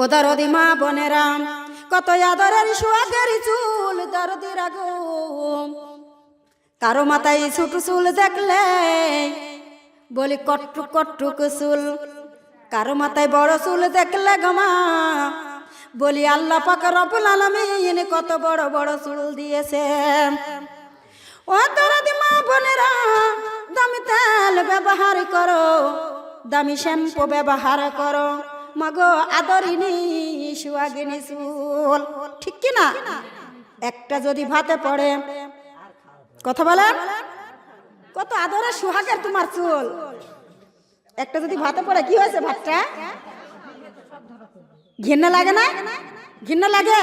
ও দরদি মা বোনেরা, কত আদরের সোয়াগের চুল দরদি রাগো কারও মাথায় ছোট চুল দেখলে বলি কট্টুক কট্টুক চুল কারও মাথায় বড় চুল দেখলে গমা বলি আল্লাহ পাক রবুল আলমিন কত বড় বড় চুল দিয়েছে। ও দরদি মা বোনেরা, দামি তেল ব্যবহার করো, দামি শ্যাম্পু ব্যবহার করো। মাগো আদরিনি সুয়াগিনী চুল। ঠিক কি না? একটা যদি ভাতে পড়ে, কথা বলেন কত আদরের সুহাগের তোমার চুল। একটা যদি ভাতে পড়ে, কি হয়েছে ভাতটা? ঘৃণা লাগে না? ঘৃণা লাগে?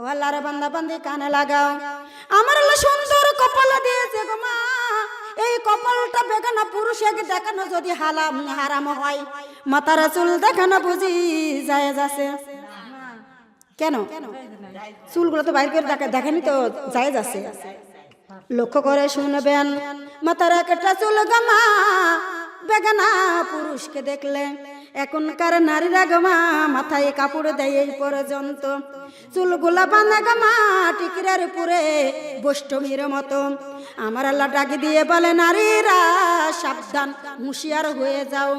ও আল্লাহর বান্দা বান্দি কানে লাগাও। আমার আল্লাহ সুন্দর কপাল দিয়েছে গো মা। কপালটা বেগানা পুরুষ পুরুষকে দেখানো যদি হালাম, হারাম হয় মাতার চুল দেখানো বুঝি যায় যাচ্ছে কেন? চুলগুলো তো বাইর করে দেখা দেখেনি তো যায় যাচ্ছে লক্ষ্য করে শুনবেন মাথার একটা চুল গামা বেগানা পুরুষকে দেখলে। এখনকার নারীরা গামা মাথায় কাপড় দেয় এই পর্যন্ত। চুলগুলা বাঁধা গামা টিকিরের উপরে বৈষ্টমীর মতো। আমার আল্লাহ ডাকি দিয়ে বলে, নারীরা, সাবধান, হুঁশিয়ার হয়ে যাও।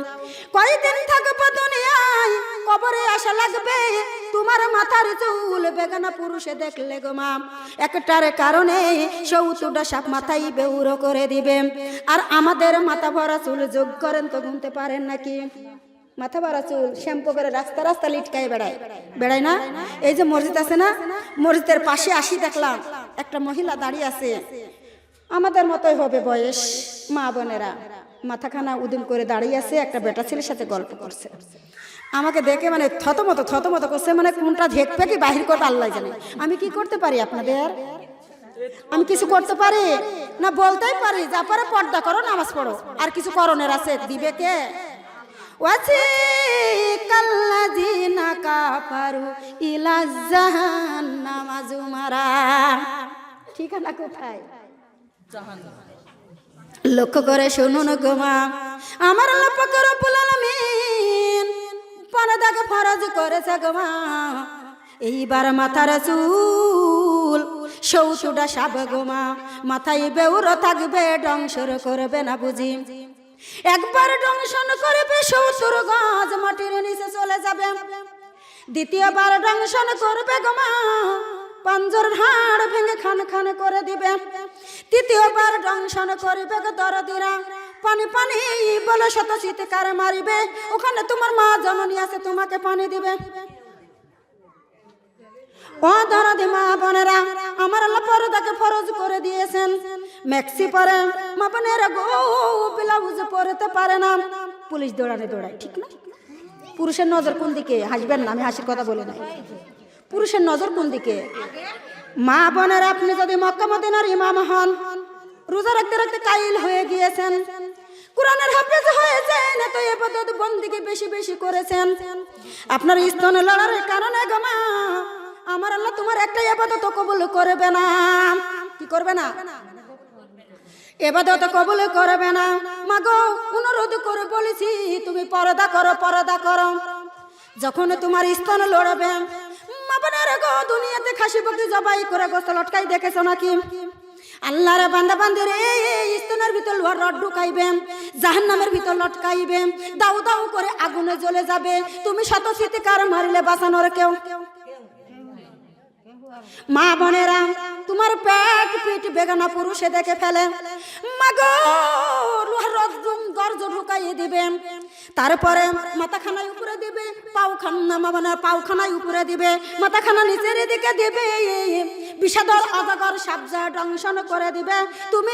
কয়দিন থাকব দুনিয়ায়, কবরে আসা লাগবে। তোমার মাথার চুল বেগানা পুরুষে দেখলে গো মা। একটার কারণে সৌতুটা সাপ মাথায় বেউরো করে দিবে। আর আমাদের মাথা ভরা চুল যোগ করেন তো গুনতে পারেন নাকি? মাথা ভরা চুল, শ্যাম্পু করে রাস্তা রাস্তা লিটকায় বেড়ায়। বেড়ায় না? এই যে মসজিদ আছে না? মসজিদের পাশে আসি দেখলাম, একটা মহিলা দাঁড়িয়ে আছে। আমাদের মতোই হবে বয়স, মা বোনেরা। মাথাখানা উদুম করে দাঁড়িয়ে আছে, একটা বেটা ছেলের সাথে গল্প করছে। আমাকে দেখে মানে থতমত থতমত করছে মানে কোনটা দেখবে কি বাহির করতে আল্লাহ জানে। আমি কি করতে পারি আপনাদের? আমি কিছু করতে পারি? না, বলতেই পারি, যা পারে পর্দা করো, নামাজ পড়ো। আর কিছু করণের আছে, দিবে কে? ওয়াসি কাল্লাযিনা কাফারু ইলা জাহান্নামা জুমারা। ঠিকানা কোথায়? লক্ষ্য করে শুনুন গোমা আমার লক্ষ্য রব্বুল আলামিন পরদাকে ফরজ করেছে গোমা এইবার মাথার চুল, সৌতুটা সাব গোমা মাথায় বেউর থাকবে ডংসর করবে না বুঝি। একবার ডংশন করবে সৌতুর গাছ মাটির নিচে চলে যাবে। দ্বিতীয়বার ডংশন করবে গোমা পাঞ্জর হাড় ভেঙে খান খান করে দিবে। তৃতীয়বার দংশন করবে দরদিরা। পানি পানি বলে শত চিৎকার মারিবে। ওখানে তোমার মা জননী আছে, তোমাকে পানি দিবে। ও দরদি মা বোনেরা, আমার আল্লাহ পরদাকে ফরজ করে দিয়েছেন। ম্যাক্সি পরে মা বোনেরা গো ব্লাউজ পরতে পারে না। পুলিশ দৌড়ানে দৌড়ায়, ঠিক না? পুরুষের নজর কোন দিকে? হাসবেন না, আমি হাসির কথা বলে নাই। পুরুষের নজর কোন দিকে? মা বোনের, আপনি যদি মক্কা মদিনার ইমাম হন, রোজা রাখতে রাখতে কাইল হয়ে গিয়েছেন। কোরআনের হাফেজ হয়েছেন, এত এবাদত বন্দিকে বেশি বেশি করেছেন। আপনার স্তনে লড়ার কারণে গমা আমার আল্লাহ তোমার একটা এবাদত কবুল করবে না। কি করবে না? এবাদত কবুল করবে না। মাগো অনুরোধ করে বলেছি, তুমি পরদা করো পরদা করো। যখন তোমার স্তন লড়বে মা গো দুনিয়াতে খাসি বকরি জবাই করে গোস্ত লটকাই দেখেছ নাকি? আল্লাহর বান্দা বান্দে রে, স্তনের ভিতর লোহার রড ঢুকাইবে, জাহান্নামের ভিতর লটকাইবে, দাউ দাউ করে আগুনে জ্বলে যাবে। তুমি শত চিৎকার মারিলে বাঁচানোর কেউ মা বোনেরা, তোমার পেট পিঠ বেগানা পুরুষে দেখে ফেলে। তারপরে উপরে উপরে দংশন করে দিবে। তুমি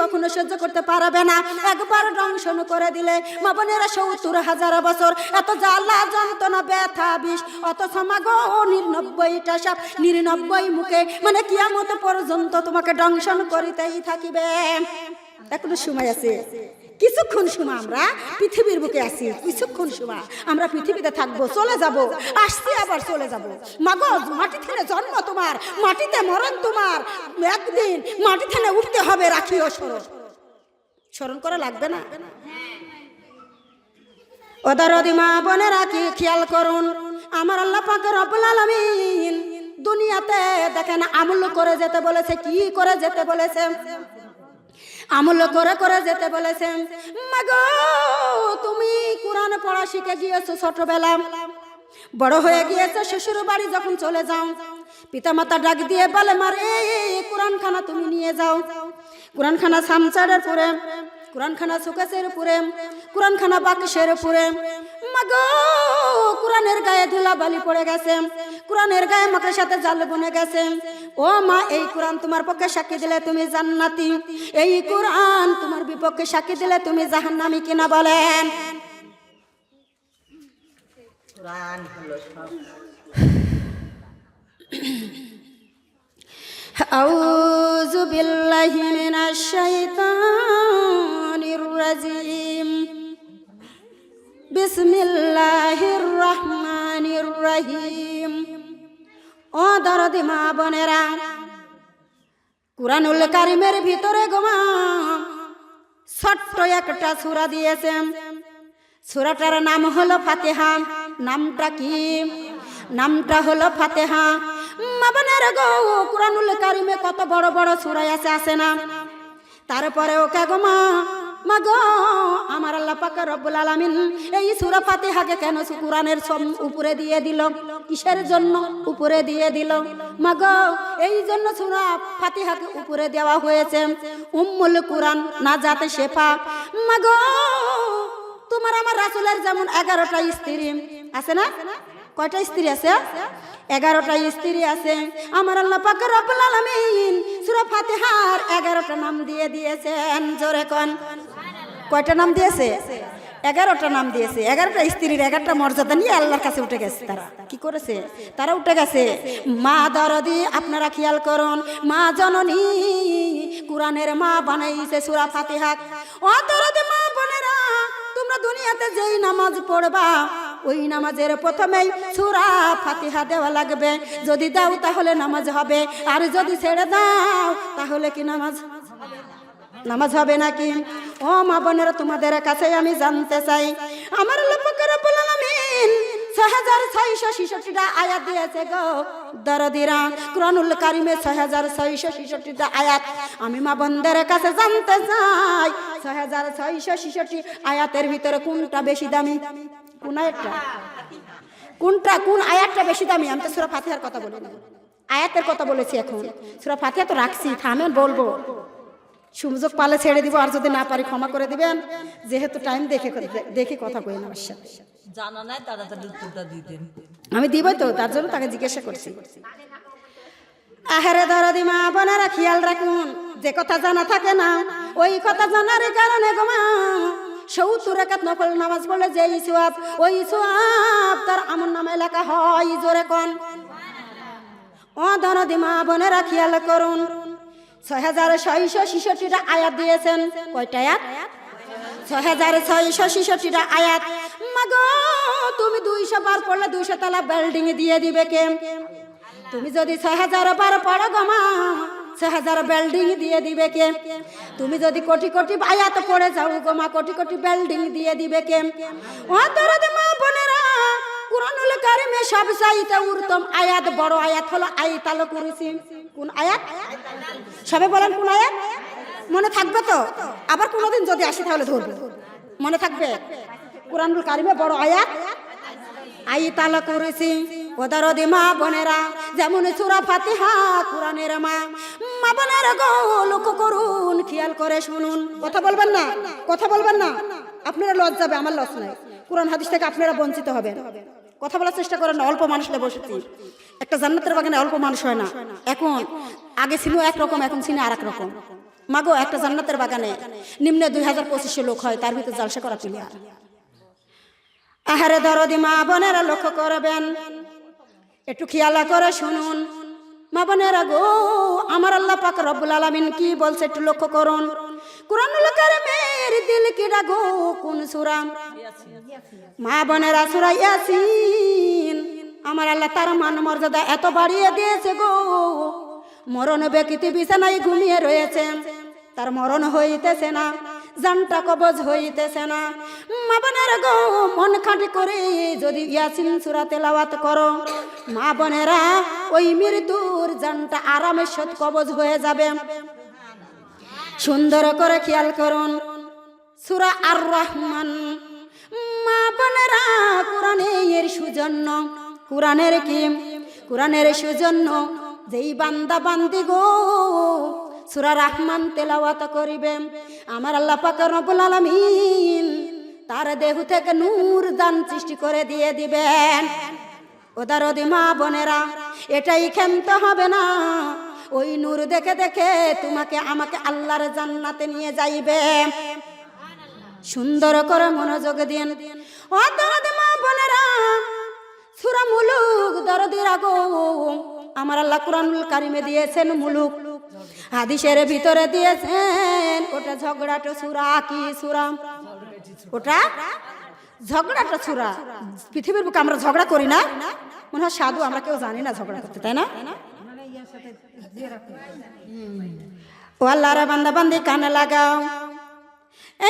কখনো সহ্য করতে পারবে না। একবার দংশন করে দিলে মা বোনেরা সত্তর হাজার বছর এত জ্বালা যন্ত্রণা, ব্যথা, বিষ। অত সমাগো নিরানব্বইটা সাপ মুখে। মানে কিয়ামত পর্যন্ত তোমাকে দংশন করিতেই থাকিবে। এখনও সময় আছে। কিছুক্ষণ সময় আমরা পৃথিবীর বুকে আছি। কিছুক্ষণ সময় আমরা পৃথিবীতে থাকব, চলে যাব। আসছি আবার চলে যাব। মাগো, মাটি থেকে জন্ম তোমার, মাটিতে মরণ তোমার। একদিন মাটি থেকে উঠতে হবে, রাখিও স্মরণ। স্মরণ করা লাগবে না? ওদারদি মা বোনেরা কি খেয়াল করুন? আমার আল্লাহ পাকের রব্বুল আলামিন দুনিয়াতে দেখেন আমল করে যেতে বলেছে, কি করে যেতে বলেছে? আমল করে করে যেতে বলেছে। মাগো, তুমি কোরআন পড়া শিখে গিয়েছো ছোটবেলা। বড় হয়ে গিয়েছে শ্বশুর বাড়ি যখন চলে যাও। পিতামাতা ডাক দিয়ে বলে, মার, এই এই কোরআন খানা তুমি নিয়ে যাও। কোরআন খানা সামচারের পুরে কোরআন খানা সুকেশের পুরে কোরআন খানা বাকিসের পুরে মাগো কোরআনের গায়ে ধুলা বালি পড়ে গেছে কোরআনের গায়ে মাকের সাথে জাল বনে গেছে ও মা এই কোরআন তোমার পক্ষে সাক্ষী দিলে তুমি জান্নাতি এই কোরআন তোমার বিপক্ষে সাক্ষী দিলে তুমি জাহান্নামি কিনা বলেন কোরআন হলো সব أعوذ بالله من الشيطان الرجيم বিসমিল্লাহির রহমানির রহিম। ও দরদি মা বোনেরা কুরানুল কারিমের ভিতরে গোমা ছোট্ট একটা সুরা দিয়েছেন। সুরাটার নাম হলো ফাতেহা। নামটা কি? নামটা হলো ফাতেহা। মা মাবনের গো কুরানুল কারিমে কত বড় বড় সুরাই আছে আসে না? তারপরে ওকে গোমা মা মা আমার আল্লাহ পাক রব্বুল আলামিন এই সূরা ফাতিহাকে কেন কুরআনের সব উপরে দিয়ে দিল? কিসের জন্য উপরে দিয়ে দিল? মা গো, এই জন্য সূরা ফাতিহাকে উপরে দেওয়া হয়েছে। উম্মুল কুরআন নাজাতে শেফা। মা গো, তোমার আমার রাসূলের যেমন এগারোটা স্ত্রী। আছে না? কয়টা স্ত্রী আছে? এগারোটা স্ত্রী আছে। আমার আল্লাহ পাক রব্বুল আলামিন সূরা ফাতিহার এগারোটা নাম দিয়ে দিয়েছেন, জোরে কোন। কয়টা নাম দিয়েছে? এগারোটা নাম দিয়েছে। এগারোটা স্ত্রীর এগারোটা মর্যাদা নিয়ে আল্লাহর কাছে উঠে গেছে তারা। কি করেছে? তারা উঠে গেছে, মা দরদি, আপনারা খেয়াল করুন, মা জননী কোরআনের মা বানাইছে সূরা ফাতিহা। ও দরদি, মা বোনেরা, তোমরা দুনিয়াতে যেই নামাজ পড়বা, ওই নামাজের প্রথমেই সূরা ফাতিহা দেওয়া লাগবে। যদি দাও তাহলে নামাজ হবে। আর যদি ছেড়ে দাও, তাহলে কি নামাজ? নামাজ হবে নাকি? ও মা বোনেরা, তোমাদের কাছে আমি জানতে চাই। আমার লপকের আলামিন ছয় হাজার ছয়শো আয়াত দিয়েছে গো। হাজার ছয়শো আয়াত। আমি কাছে জানতে চাই হাজার ছয়শো আয়াতের ভিতরে কোনটা বেশি দামি? কোন আয়াতটা কোনটা কোন আয়াতটা বেশি দামি? আমি তো সুরা ফাতিহার কথা বলি না আয়াতের কথা বলেছি এখন। সুরা ফাতিহা তো রাখছি থামেন বলব। সুযোগ পালে ছেড়ে দিব আর যদি না পারি ক্ষমা করে দিবেন। যেহেতু টাইম দেখে দেখে কথা কই না সাথে জানা নাই তাড়াতাড়ি উত্তরটা দিতেন আমি দিব তো তার জন্য তাকে জিজ্ঞাসা করছি। আহারে দরদি মা বোনেরা খেয়াল রাখুন যে কথা জানা থাকে না ওই কথা জানার কারণে গো মা সৌতুর একাত নফল নামাজ পড়লে যে ইসুয়াব ওই ইসুয়াব তার আমন নামে লেখা হয় জোরে কন। ও দরদি মা বোনেরা খেয়াল করুন। ছয় হাজার ছয়শো ছিষট্টিটা আয়াত দিয়েছেন। কয়টা আয়াত? ছয় হাজার ছয়শো ছিষট্টিটা আয়াত। মাগো তুমি দুইশো বার পড়লে দুইশো তালা বিল্ডিং দিয়ে দিবে কে? তুমি যদি ছয় হাজার বার পড়ো গমা ছয় হাজার বিল্ডিং দিয়ে দিবে কে? তুমি যদি কোটি কোটি আয়াত পড়ে যাও গোমা কোটি কোটি বিল্ডিং দিয়ে দিবে কে? ও তোর মা বোনেরা, কুরআনুল কারিমে সব চাইতে উত্তম আয়াত, বড় আয়াত হলো আইতাল করেছি কোন আয়াত? সবে বলেন কোন আয়াত? মনে থাকবে তো? আবার কোনোদিন যদি আসি তাহলে ধরবে। মনে থাকবে? কোরআনুল কারিমে বড় আয়াত আই তালা করেছি ওদারদি মা বোনেরা, যেমন সুরা ফাতিহা, কোরআনের মা। মা বোনেরা গো, লক্ষ্য করুন, খেয়াল করে শুনুন। কথা বলবেন না? কথা বলবেন না? আপনারা লস যাবে আমার লস নাই। কোরআন হাদিস থেকে আপনারা বঞ্চিত হবেন। কথা বলার চেষ্টা করেন অল্প মানুষ বসেছি একটা জান্নাতের বাগানে অল্প মানুষ হয় না। এখন, আগে ছিল একরকম, এখন ছিল আর রকম। মাগো একটা জান্নাতের বাগানে নিম্নে দুই হাজার পঁচিশশো লোক হয়, তার ভিতরে জালসা করা প্লেয়ার আহারে দরদি মা বোনেরা লক্ষ্য করবেন। একটু খেয়ালা করে শুনুন। মা বোনেরা গো, আমার আল্লাহ পাক রব্বুল আলামিন কি বলছে একটু লক্ষ্য করুন। কুরআনুল কারিমের দিল কি গো? কোন সূরা? মা বোনেরা, সূরা ইয়াসিন। আমার আল্লাহ তার মান মর্যাদা এত বাড়িয়ে দিয়েছে গো। মরণ ব্যক্তি বিছানায় ঘুমিয়ে রয়েছে। তার মরণ হইতেছে না, জানটা কবজ হইতেছে না। মা বোনের গো, মন খাঁটি করে যদি ইয়াসিন সুরা তেলাওয়াত করো। মা বোনেরা, ওই মৃত্যুর জানটা আরামের সাথে কবজ হয়ে যাবে। সুন্দর করে খেয়াল করুন। সুরা আর রহমান মা বোনেরা, কোরআনে এর সুজন্য। কোরআনের কি? কোরআনের সুজন্য। যেই বান্দা বান্দি গো, সুরা রহমান তেলাওয়াত করিবে। আমার আল্লাহ পাক রব্বুল আলামিন তার দেহ থেকে নূর দান সৃষ্টি করে দিয়ে দিবেন। ওদার মা বোনেরা, এটাই ক্ষমতে হবে না। ওই নূর দেখে দেখে তোমাকে আমাকে আল্লাহর জান্নাতে নিয়ে যাইবে। সুন্দর করে মনোযোগ দিন। ও দরদ মা বোনেরা, সুরা মুলুক দরদির আগো আমার আল্লাহ কোরআনুল কারিমে দিয়েছেন মুলুক। হাদিসের ভিতরে দিয়েছেন, ওটা ঝগড়াটা সুরা কি সুরা? ওটা ঝগড়াটা সুরা পৃথিবীর বুকে আমরা ঝগড়া করি না। মনে হয় সাধু, আমরা কেউ জানি না ঝগড়া করতে, তাই না? ও আল্লাহর বান্দা, বান্দি কানে লাগাও।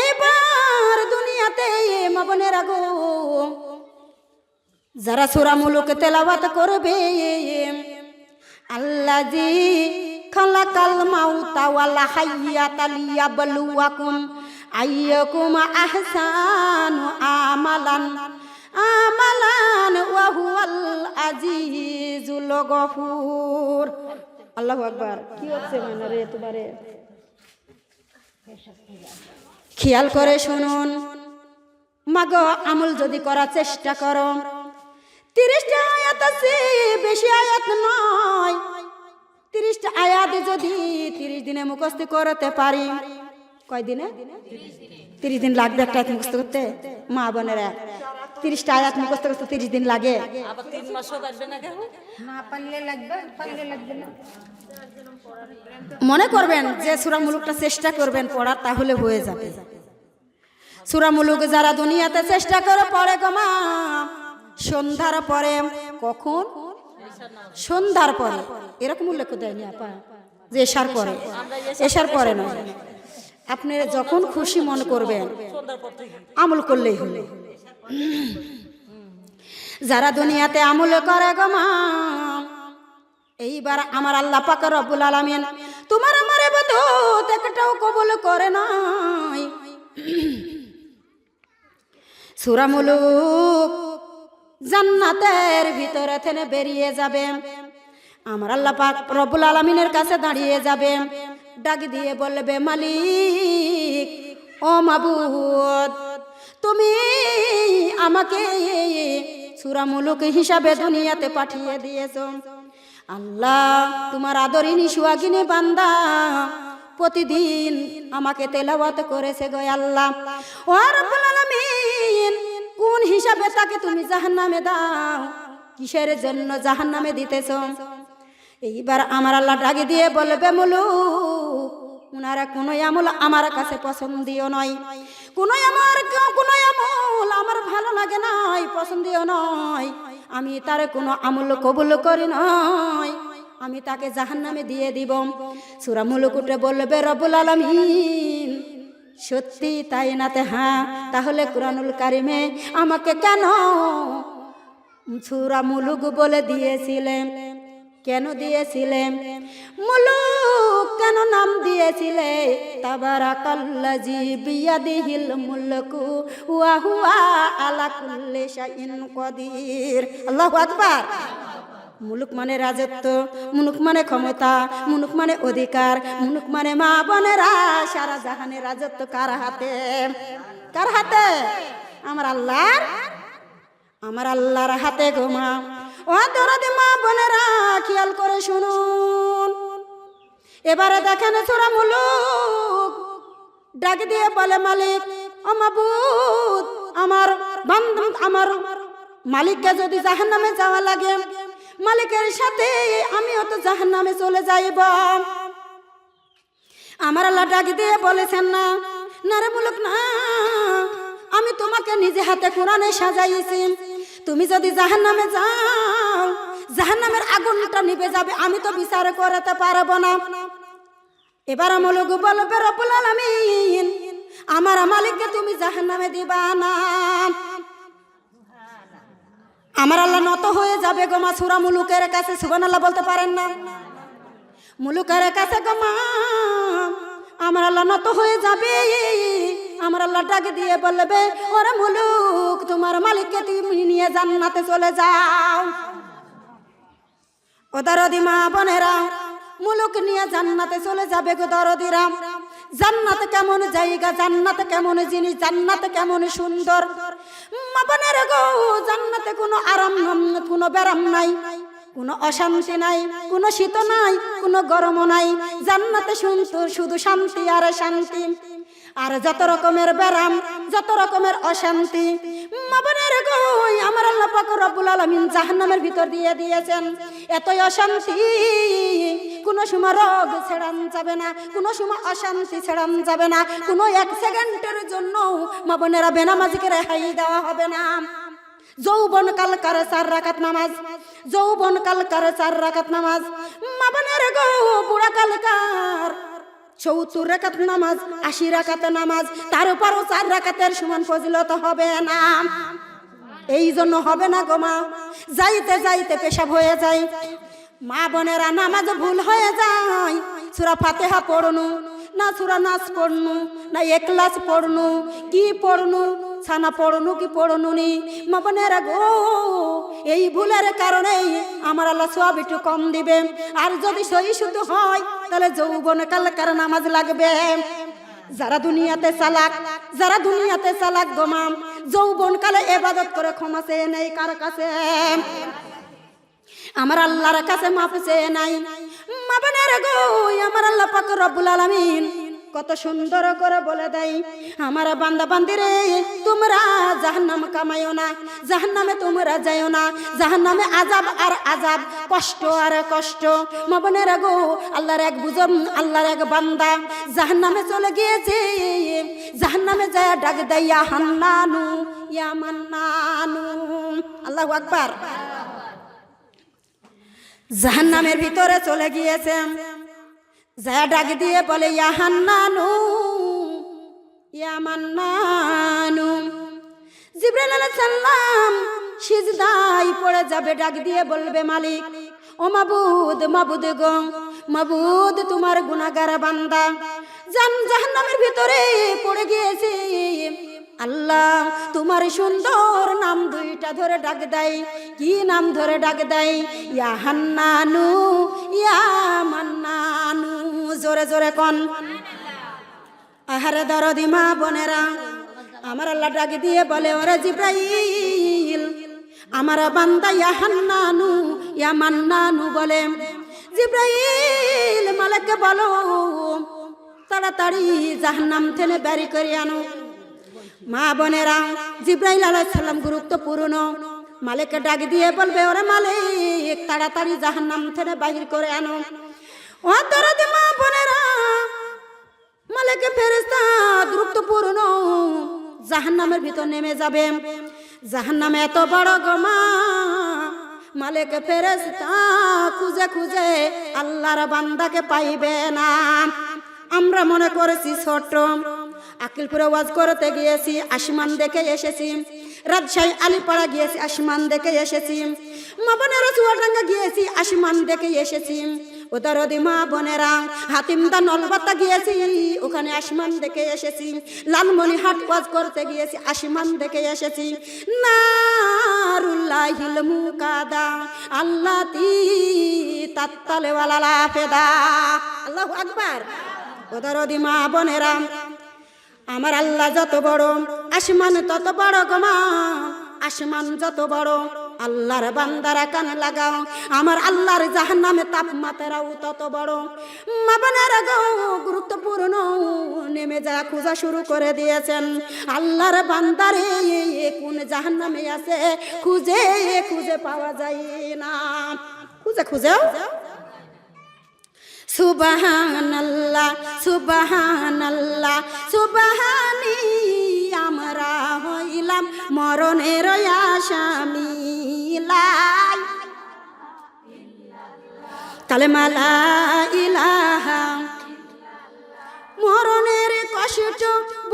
এইবার দুনিয়াতে মা বোনেরা গো যারা সুরা মুলুক তেলাওয়াত করবে আল্লাহ জি খালাকাল মাউতা ওয়াল হাইয়াতা লিয়াবলুয়াকুম আইয়াকুম আহসানু আমালান ওয়া হুয়াল আজিজুল গফুর আল্লাহু আকবার কি হচ্ছে মানে রে তোমারে? খেয়াল করে শুনুন। মাগ, আমল যদি করার চেষ্টা করো। তিরিশটা আয়াত আছে, বেশি আয়াত নয়। তিরিশটা আয়াত যদি তিরিশ দিনে মুখস্থ করতে পারি। কয় দিনে তিরিশ দিন লাগবে একটা আয়াত মুখস্থ করতে? মা বোনেরা তিরিশটা আয়াত মুখস্থ করতে তিরিশ দিন লাগে। আবার তিন মাসও পারবে না কেন? মনে করবেন যে সুরা মুলুকটা চেষ্টা করবেন পড়ার তাহলে হয়ে যাবে। সুরা মুলুক যারা দুনিয়াতে চেষ্টা করে পড়ে গমা সন্ধ্যার পরে কখন? সন্ধ্যার পরে। এরকম উল্লেখ দেয়নি আপা। যে এসার পরে। এসার পরে নয়। আপনি যখন খুশি মনে করবেন, আমল করলেই হলো। যারা দুনিয়াতে আমল করে গো মা, এইবার আমার আল্লাহ পাক রব্বুল আলামিন তোমার আমার এবাদত একটাও কবুল করে নাই। সূরা মুলুক জান্নাতের ভিতরে থেকে বেরিয়ে যাবে। আমার আল্লাহ পাক রব্বুল আলামিনের কাছে দাঁড়িয়ে যাবে। ডাক দিয়ে বলবে, মালিক, ও মাবুদ, তুমি আমাকে সূরা মুলুক হিসাবে দুনিয়াতে পাঠিয়ে দিয়েছ। আল্লাহ, তোমার আদরিনী সুয়াগিনী বান্দা প্রতিদিন আমাকে তেলাওয়াত করেছে গো আল্লাহ। ও রব্বুল কোন হিসাবে তাকে তুমি জাহান্নামে দাও? কিসের জন্য জাহান্নামে দিতেছ? এইবার আমার আল্লাহ ডাকে দিয়ে বলবে মুলু, উনারা কোনো আমল আমার কাছে পছন্দীয় নয়। কোনো আমার কোনো আমল আমার ভালো লাগে নয় পছন্দীয় নয়। আমি তার কোনো আমল কবুল করি নয় আমি তাকে জাহান্নামে দিয়ে দিব। সুরা মুলুকুটে বলবে রবুল আলমিন, সত্যি তাই নাতে হ্যাঁ তাহলে কোরআনুল কারিমে আমাকে কেন সুরা মুলুক বলে দিয়েছিলেন কেন দিয়েছিলেন মুলুক কেন নাম দিয়েছিলে? তাবারাকাল্লাজি বিয়াদিহিল মুলকু ওয়া হুয়া আলা কুল্লি শাইইন কদির। আল্লাহু আকবার। মুলুক মানে রাজত্ব, মুলুক মানে ক্ষমতা, মুলুক মানে অধিকার, মুলুক মানে মা বোনেরা সারা জাহানের রাজত্ব কার হাতে? কার হাতে? আমার আল্লাহর? আমার আল্লাহর হাতে ঘুমা ও দরদে মা বোনেরা খেয়াল করে শুনুন। এবারে দেখেন ছোড়া মুলুক। ডাক দিয়ে বলে, মালিক, ও মাবুদ, আমার আমার মালিককে যদি জাহান নামে যাওয়া লাগে, মালিকের সাথে আমিও তো জাহান নামে চলে যাইব। আমার আল্লাহ ডাক দিয়ে বলেছেন না না রে মুলুক, না। আমি তোমাকে নিজে হাতে কোরআনে সাজাইছি। তুমি যদি জাহান নামে যাও জাহান নামের আগুনটা নিভে যাবে, আমি তো বিচার করতে পারব না। এবার আমলগু বলবে রব্বুল আলামিন, আমার মালিককে তুমি জাহান্নামে দিবা না। আমার আল্লাহ নত হয়ে যাবে গো মা, সুরা মুলুকের কাছে সুবান আল্লাহ বলতে পারেন না? মুলুকের কাছে গো মা, আমার আল্লাহ নত হয়ে যাবে। আমার আল্লাহ ডাকে দিয়ে বলবে, ওরে মুলুক, তোমার মালিককে তুমি নিয়ে জান্নাতে চলে যাও। ও দরদি মা বোনেরা, মুলুক নিয়ে জান্নাতে চলে যাবে গো দরদিরা। জান্নাত কেমন জায়গা, জান্নাত কেমন জিনিস, জান্নাত কেমন সুন্দর। মা বোনেরা গো, জান্নাতে কোনো আরাম, কোনো ব্যারাম নাই, কোনো অশান্তি নাই, কোনো শীত নাই, কোনো গরম নাই। জান্নাতে সুন্দর শুধু শান্তি আর শান্তি। আর যত রকমের ব্যারাম, যত রকমের অশান্তি আমার আল্লাহ রব্বুল আলামিন জাহান্নামের ভিতর দিয়ে দিয়েছেন। এতই অশান্তি, কোনো সময় রোগ ছেড়ান যাবে না, কোনো সময় অশান্তি ছেড়ান যাবে না, কোনো এক সেকেন্ডের জন্য মাবনেরা বেনামাজিকে রেহাই দেওয়া হবে না। যৌবন কাল করে চার রাকাত নামাজ, যৌবন কাল করে চার রাকাত নামাজ মাবনের গো, বুড়া কালকার চৌত্তর রাকাত নামাজ, আশি রাকাত নামাজ, তার উপরও চার রাকাতের সমান ফজিলত হবে না। এই জন্য হবে না গো মা, যাইতে যাইতে পেশাব হয়ে যায়। মা বোনেরা নামাজ ভুল হয়ে যায়। সুরা ফাতেহা পড়নু। না সুরা নাচ পড়নু, না একলাস পড়নু, কি পড়নু, ছানা পড়নু কি পড়নু নি? মা গো, এই ভুলের কারণে আমার আল্লাহ সব একটু কম দিবে আর যদি সহি শুদ্ধ হয়, তাহলে যৌবন কালকার নামাজ লাগবে। যারা দুনিয়াতে চালাক, যারা দুনিয়াতে চালাক গমাম যৌবন কালে এবাদত করে ক্ষমা চেয়ে নেই কার কাছে? আমার আল্লাহর কাছে মাপ চেয়ে নাই। আমার আল্লাহ কত সুন্দর করে বলে দেয়, আমার বান্দা বান্দিরে তোমরা জাহান্নাম কামাইও না, জাহান্নামে তোমরা যাইও না, জাহান্নামে আজাব আর আজাব কষ্ট আর কষ্ট। মাবনের গো আল্লাহর এক বুঝম আল্লাহর এক বান্দা। জাহান্নামে চলে গিয়েছে, জাহান্নামে যায় ডাক দেয় ইয়া হান্নানু, ইয়া মান্নানু। আল্লাহু আকবার। জাহান্নামের ভিতরে চলে গিয়েছে যা ডাক দিয়ে বলে, ইয়া হান্নানু, ইয়া মান্নানু। জিব্রাইল আলাইহিস সালাম সিজদাই পড়ে যাবে, ডাক দিয়ে বলবে, মালিক, ও মাবুদ মাবুদ গো, মাবুদ তোমার গুনাহগার বান্দা। জান জাহান্নামের ভিতরে পড়ে গিয়েছে। আল্লাহ, তোমার সুন্দর নাম দুইটা ধরে ডাক দেয়। কি নাম ধরে ডাক দেয়? ইয়া হান্নানু, ইয়া মান্নানু, জোরে জোরে কন। আহারে দরদি মা বোনেরা, আমার আল্লাহ ডাক দিয়ে বলে, ওরে জিব্রাইল, আমার বান্দা ইয়া হান্নানু, ইয়া মান্নানু বলে, জিব্রাইল মালিককে বলো, তাড়াতাড়ি জাহান্নাম থেকে বেরি করে আনো। মা বোনেরা, জিব্রাইল আলাইহিস সালাম গুরুত্বপূর্ণ মালিককে ডাক দিয়ে বলবে, ওরে মালিক, তাড়াতাড়ি জাহান্নাম থেকে বাহির করে আনো। ও দরদি মা বোনেরা, মালিক ফেরেশতা গুরুত্বপূর্ণ জাহান্নামের ভিতর নেমে যাবে। জাহান্নামে এত বড় গমা মালিক ফেরেশতা খুঁজে খুঁজে আল্লাহর বান্দাকে পাইবে না। আমরা মনে করেছি ছোট আকিলপুরে ওয়াজ করতে গিয়েছি, আসমান দেখে এসেছি। রাজশাহী, আলিপাড়া গিয়েছি, আসমান দেখে এসেছি। মা বোনেরা চুয়াডাঙ্গা গিয়েছি, আসমান দেখে এসেছি। ওদারদি মা বোনেরা, হাতিমদা নলবাতা গিয়েছি, ওখানে আসমান দেখে এসেছি। লালমনি হাট ওয়াজ করতে গিয়েছি, আসমান দেখে এসেছি। নারুল্লাহিল মুকাদা, আল্লাহ তি তাত্তালে ওয়ালা ফেদা। আল্লাহু আকবার। ওদারদি মা বোনেরা আমার আল্লাহ যত বড়, আসমান তত বড় গমা আসমান যত বড়, আল্লাহর বান্দারা কান লাগাও। আমার আল্লাহর জাহান্নামে তাপমাত্রাও তত বড়। মাবানারা গুরুত্বপূর্ণ, নেমে যা খোঁজা শুরু করে দিয়েছেন। আল্লাহর বান্দারে, কোন জাহান্নামে আছে? খুঁজে খুঁজে পাওয়া যায় না। খুঁজে, খুঁজেও সুবহানাল্লাহ সুবহানাল্লাহ, সুবাহানি আমরা হইলাম মরণের আসামি লাই কালেমা লা মরণের কষ্ট,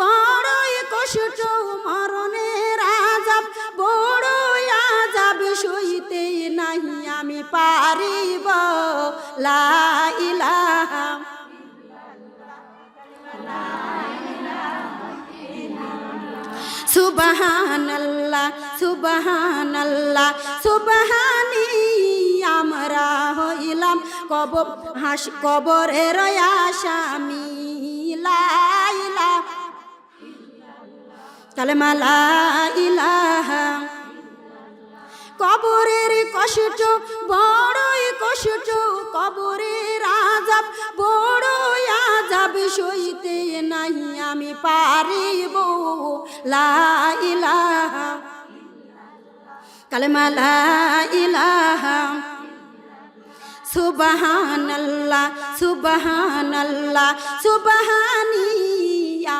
বড়ই কষ্ট, মরণের আজাব সইতে নাহি আমি পারিব। লা ইলাহা সুবহানাল্লাহ সুবহানাল্লাহ সুবহানি আমরা হইলাম কব হাস, কবরের আসামি লা ইলাহা কালেমা লা ইলাহা কবরের কষ্ট, বড়ই কষ্ট, কবরের আজাব, বড়ই আজাব সইতে নাই আমি পারিব। লা ইলাহা কালেমা লা ইলাহা সুবহানাল্লাহ সুবহানাল্লাহ, সুবহানি।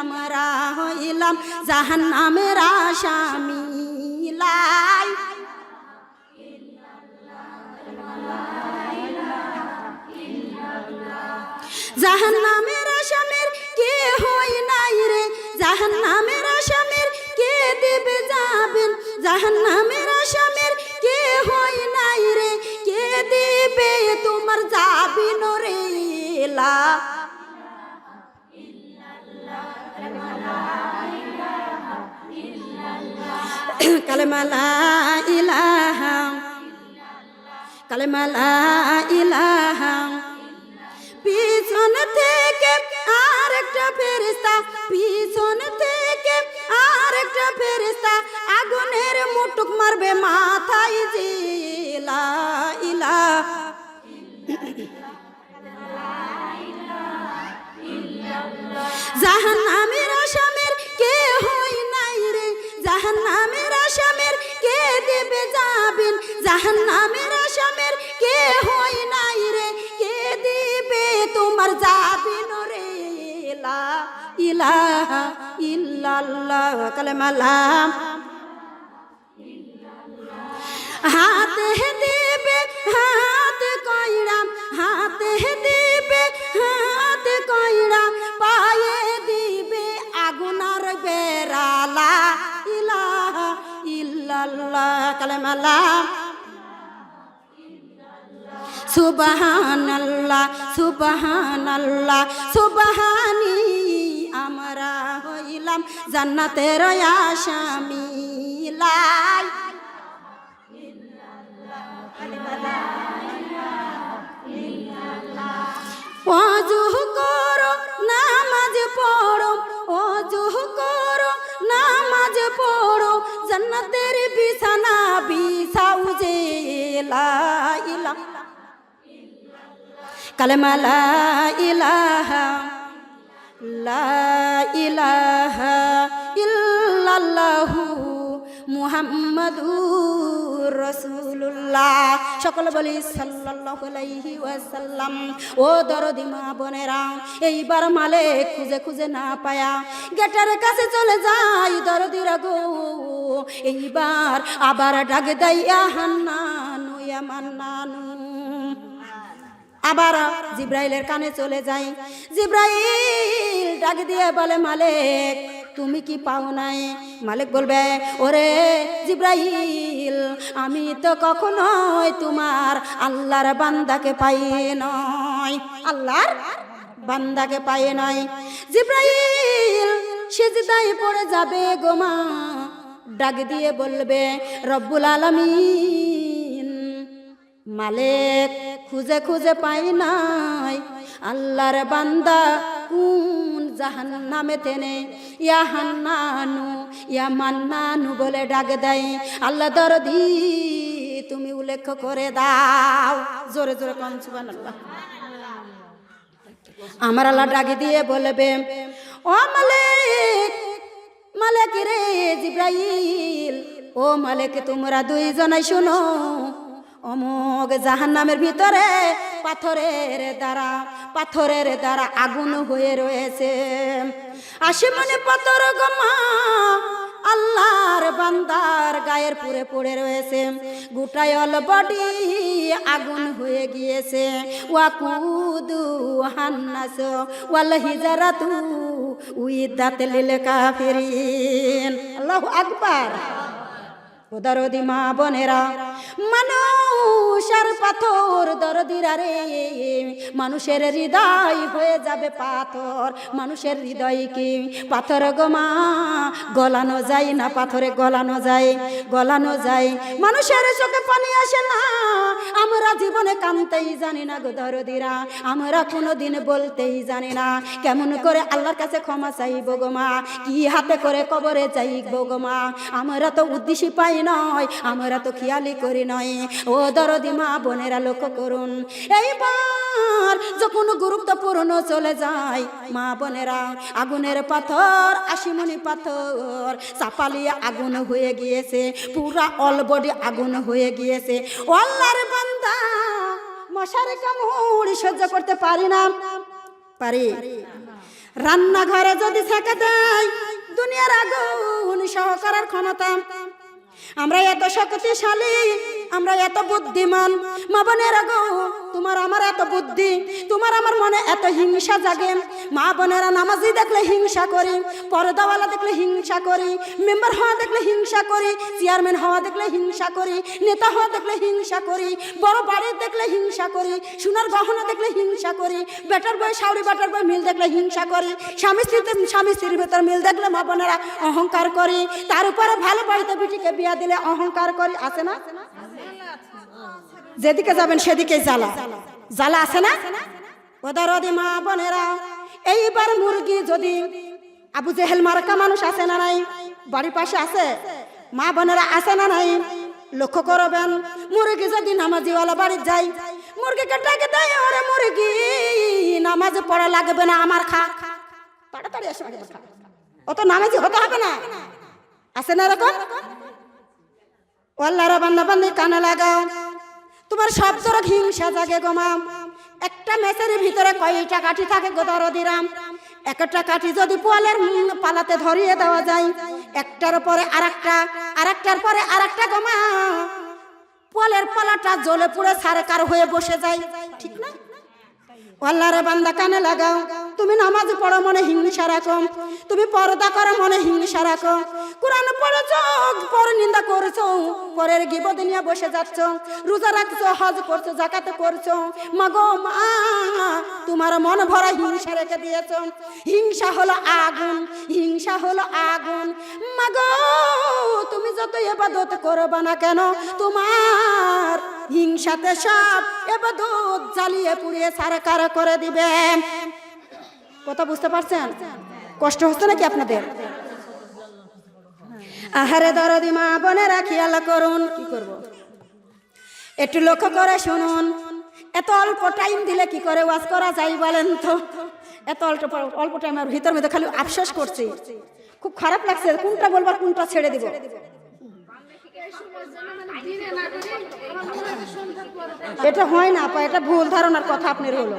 আমরা হইলাম জাহান্নামের আসামি। লাই জাহান্নামের আসামের কে হই নাই রে? জাহান্নামের আসামের কে দেবে যাবেন? জাহান্নামের আসামের কে হই নাই রে? কে দেবে তোমার যাবিন রে? লা কালেমা লা ইলাহা কালেমা ইলাহা। পিছন থেকে আরেকটা ফেরিস্তা পিছন থেকে আরেকটা ফেরিস্তা আগুনের মুটুক মারবে মাথায় যে লা ইলাহা। জাহান্নামের আসামের কে হই নাই রে, জাহান্নামের আসামের কে দেবে যাবেন? জাহান্নামের আসামের কে হই নাই রে? কে দেবে তোমার যাবেন রে? হাতে দেবে, হাত কইরা, হাতে দেবে ইল্লাল্লাহ কালেমালা সুবহানাল্লাহ সুবহানাল্লাহ সুবাহানি আমরা হইলাম জান্নাতের আসামি। লাই লা ইলা, কালেমা লা ইলাহা লা ইলাহা ইল্লাল্লাহু মুহাম্মাদুর রাসূলুল্লাহ। সকল বলি সাল্লাল্লাহু আলাইহি ওয়াসাল্লাম, ও দরদি মা বোনেরা, এইবার মালে খুঁজে খুঁজে না পায়া, গেটের কাছে চলে যাই দরদিরা গো। এইবার আবার ডাক দাইয়া হান্নানু ইয়া আবার জিব্রাইলের কানে চলে যাই। জিব্রাইল ডাক দিয়ে বলে, মালিক, তুমি কি পাও নাই? মালিক বলবে, ওরে জিব্রাইল, আমি তো কখনোই তোমার আল্লাহর বান্দাকে পাই নয় আল্লাহর বান্দাকে পাই নয় জিব্রাইল সেজদায় পড়ে যাবে গোমা ডাক দিয়ে বলবে, রব্বুল আলামিন মালিক খুঁজে খুঁজে পাই নাই। আল্লাহর বান্দা কোন জাহান নামে তেনে ইয়া হান্নানু, ইয়া মান্নানু বলে ডাক দেয়। আল্লাহ দরদি, তুমি উল্লেখ করে দাও। জোরে জোরে কন, সুবহানাল্লাহ। আমার আল্লাহ ডাকে দিয়ে বলবে, ও মালিক মালিক রে জিব্রাইল, ও মালিক, তোমরা দুইজনাই শোনো। অমোগ জাহান নামের ভিতরে পাথরের দ্বারা পাথরের দ্বারা আগুন হয়ে রয়েছে। আসে মনে পাথর গমা আল্লাহর বান্দার গায়ের পুরে পড়ে রয়েছে। গোটায় অল বডি আগুন হয়ে গিয়েছে। ওয়াকুদু হান্নাস, ওয়াল হিজারাতু, উইদাত লিল কাফিরিন। আল্লাহু আকবার। দরদি মা বোনেরা মানুষ আর পাথর দরদিরা রে। মানুষের হৃদয় হয়ে যাবে পাথর, মানুষের হৃদয় কি? পাথর গোমা গলানো যায় না, পাথরে গলানো যায় গলানো যায়। মানুষের চোখে পানি আসে না, আমরা জীবনে কানতেই জানি না গো দরদিরা, আমরা কোনোদিন বলতেই জানি না। কেমন করে আল্লাহর কাছে ক্ষমা চাইব গো মা, কি হাতে করে কবরে যাইব গো মা। আমরা তো উদ্দেশ্যই পাই নয়, আমরা তো খেয়ালি করি নয় ও দরদি মা বোনেরা, লক্ষ্য করুন। এইবার যখন গুরুত্বপূর্ণ চলে যায়, মা বোনেরা, আগুনের পাথর, আশিমণি পাথর চাপালিয়ে আগুন হয়ে গিয়েছে, পুরা অলবডি আগুন হয়ে গিয়েছে। অল্লার বান্দা, মশার কামড় সহ্য করতে পারি না। পারি? রান্নাঘরে যদি থেকে দেয় দুনিয়ার আগুন সহ করার ক্ষমতা। আমরা এত শক্তিশালী। আমরা এত বুদ্ধিমান। মা বোনেরা গো, তোমার আমার এত বুদ্ধি, তোমার আমার মনে এত হিংসা জাগে। মা বোনেরা নামাজি দেখলে হিংসা করি, পরদাওয়ালা দেখলে হিংসা করি, মেম্বার হওয়া দেখলে হিংসা করি, চেয়ারম্যান হওয়া দেখলে হিংসা করি, নেতা হওয়া দেখলে হিংসা করি, বড় বাড়ি দেখলে হিংসা করি, সোনার গহনা দেখলে হিংসা করি, বেটার বই, শাউরি বেটার বই, মিল দেখলে হিংসা করি, স্বামী স্ত্রীতে স্বামী স্ত্রীর ভেতর মিল দেখলে মা বোনেরা অহংকার করি, তার উপরে ভালো বাড়িতে বিটিকে বিয়া দিলে অহংকার করি, আছে না? যেদিকে যাবেন সেদিকে জ্বালা। জ্বালা আছে না? ওদারদি মা বোনেরা, এইবার মুরগি যদি আবু জেহেল মার্কা মানুষ আছে না নাই? বাড়ির পাশে আছে? মা বোনেরা আছে না নাই? লক্ষ্য করবেন, মুরগি যদি নামাজিওয়ালা বাড়ি যাই মুরগিকে ডাকে দেয়, ওরে মুরগি, নামাজ পড়া লাগবে না আমার খা। তাড়াতাড়ি আসে খা। অত নামাজি হতে হবে না। আছে না এরকম? আল্লাহর বান্দা বান্দি কানে লাগাও। তোমার সব তোর হিংসা জাগে গোমা একটা মেসের ভিতরে কয়টা কাঠি থাকে গোদার দিরাম একটা কাঠি যদি পোয়ালের পালাতে ধরিয়ে দেওয়া যায়, একটার পরে আরেকটা, আরেকটার পরে আরেকটা গোমা পোয়ালের পালাটা জ্বলে পুড়ে সারকার হয়ে বসে যায়। ঠিক না? আল্লাহরে বান্দা কানে লাগাও। তুমি নামাজ পড়ো, মনে হিংসা রাখো। তুমি পর্দা করো, মনে হিংসা রাখো। কোরআন পড়েছ পর নিন্দা করছ। পরের গিবদ নিয়ে বসে যাচ্ছ। রোজা রাখছো, হজ করছ জাকাতে করছ। মাগো মা, তোমার মন ভরা হিংসা রেখে দিয়েছ। হিংসা হলো আগুন, হিংসা হলো আগুন। মাগো, তুমি যত এবাদত করবা না কেন, তোমার হিংসাতে সব এবাদত জ্বালিয়ে পুড়িয়ে সারকার করে দিবে। কথা বুঝতে পারছেন? কষ্ট হচ্ছে নাকি আপনাদের? আহারে দরদি মা বোনেরা খেয়াল করুন। কি করব একটু লক্ষ্য করে শুনুন। এত অল্প টাইম দিলে কি করে ওয়াজ করা যায় বলেন তো? এত অল্প অল্প টাইমের ভিতর মধ্যে খালি আফসোস করছি। খুব খারাপ লাগছে, কোনটা বলবার কোনটা ছেড়ে দিব? এটা হয় না, আপা, এটা ভুল ধারণার কথা আপনার হলো।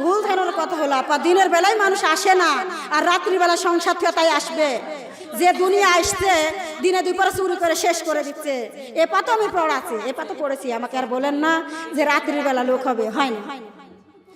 ভুল ধারণার কথা হলো, আপা, দিনের বেলায় মানুষ আসে না, আর রাত্রিবেলা সংসার থেকে তাই আসবে। যে দুনিয়া আসছে, দিনে দুপুরে চুরি করে শেষ করে দিচ্ছে। এ পাতো আমি পড়াচ্ছি, এ পাতো পড়েছি, আমাকে আর বলেন না যে রাত্রিবেলা লোক হবে, হয় না।